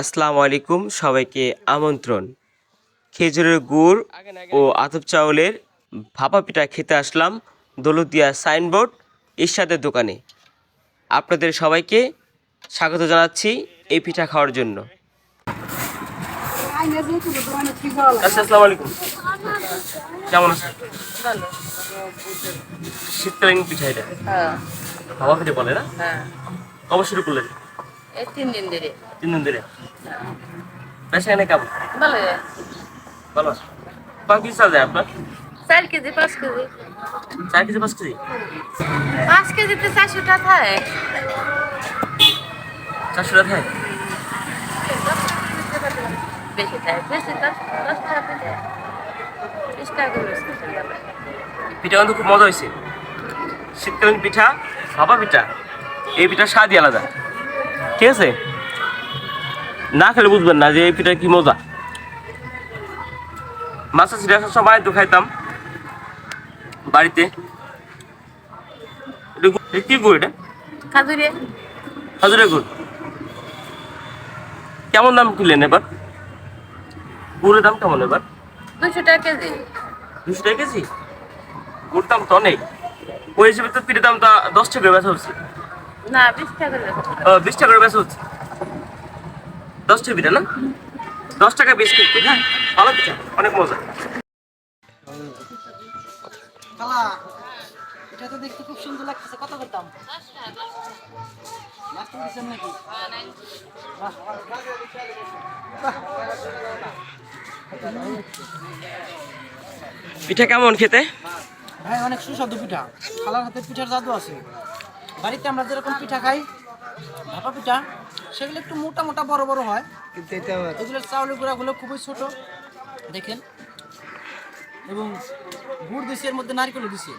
আসসালামু আলাইকুম সবাইকে আমন্ত্রণ। খেজুরের গুড় ও আতপ চাউলের ভাপা পিঠা খেতে আসলাম দৌলতদিয়া সাইনবোর্ড ইরশাদের দোকানে। আপনাদের সবাইকে স্বাগত জানাচ্ছি এই পিঠা খাওয়ার জন্য। আসসালামু আলাইকুম। কেমন আছেন? শীতকালীন পিঠা এটা। হ্যাঁ। বলে না? হ্যাঁ। কবে শুরু করলেন। এই তিন দিন ধরে। তিন দিন ধরে? বেশা এনে কেমন? ভালো ভালো কয় কেজি চাল যায় আপনার? চার কেজি পাঁচ কেজি। চার কেজি পাঁচ কেজি? পাঁচ কেজিতে চারশো টাকা হয় চারশো টাকা থাকে? বেশি দেয় বেশি দশ দশ টাকা দেয়। বিশ টাকা করে বেশি দেয়। পিঠা কিন্তু খুব মজা হয়েছে শীতকালীন পিঠা ভাপা পিঠা। এই পিঠার স্বাদই আলাদা। ঠিক আছে? না খেলে বুঝবেন না যে এই পিঠা কি মজা। মাছের সিরিয়াস সময় তো খাইতাম। বাড়িতে। কি গুড় এটা? খাজুরে হাজুরের গুড় কেমন দাম কিনলেন এবার? গুড়ের দাম কেমন এবার? দুশো টাকা কেজি। দুশো টাকা কেজি? গুড় দাম তো অনেক। ওই হিসেবে তো পিঠের দাম তো দশ টাকা বেচা হচ্ছে। না বিশ টাকা করে টাকা করে বেচা হচ্ছে দশ টাকা পিঠা না? দশ টাকা বেশ কিন্তু হ্যাঁ ভালো পিঠা অনেক মজা। খালা এটা তো দেখতে খুব সুন্দর লাগতেছে। কত নাকি? বাহ। পিঠা কেমন খেতে? ভাই অনেক সুস্বাদু পিঠা। খালার হাতে পিঠার জাদু আছে। বাড়িতে আমরা যেরকম পিঠা খাই ভাপা পিঠা সেগুলো একটু মোটা মোটা বড় বড় হয়। কিন্তু এগুলোর চাউলের গুঁড়াগুলো খুবই ছোট দেখেন। এবং গুড় দিছি এর মধ্যে নারকেলও দিছি।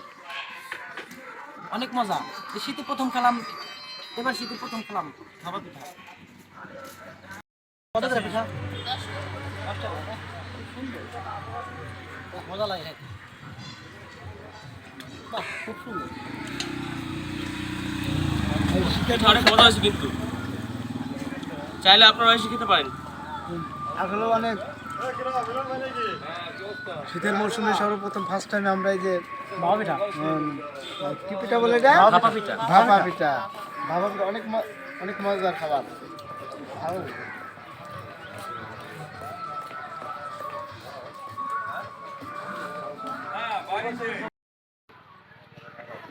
অনেক মজা। এই শীতে প্রথম খেলাম এবার শীতে প্রথম খেলাম ভাপা পিঠা। কত করে পিঠা? বাহ, মজা লাগে। বাহ খুব সুন্দর। পিঠা অনেক মজা হয়েছে কিন্তু। চাইলে আপনারা এসে খেতে পারেন। আসলে অনেক শীতের মৌসুমে সর্বপ্রথম ফার্স্ট টাইম আমরা এই যে পিঠা। কি পিঠা বলে এটা? ভাপা পিঠা ভাপা পিঠা। ভাপা পিঠা। অনেক অনেক মজার খাবার। ভালো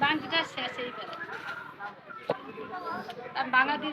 বাংলাটা শেষ এই বেলা আর বাংলা দিয়ে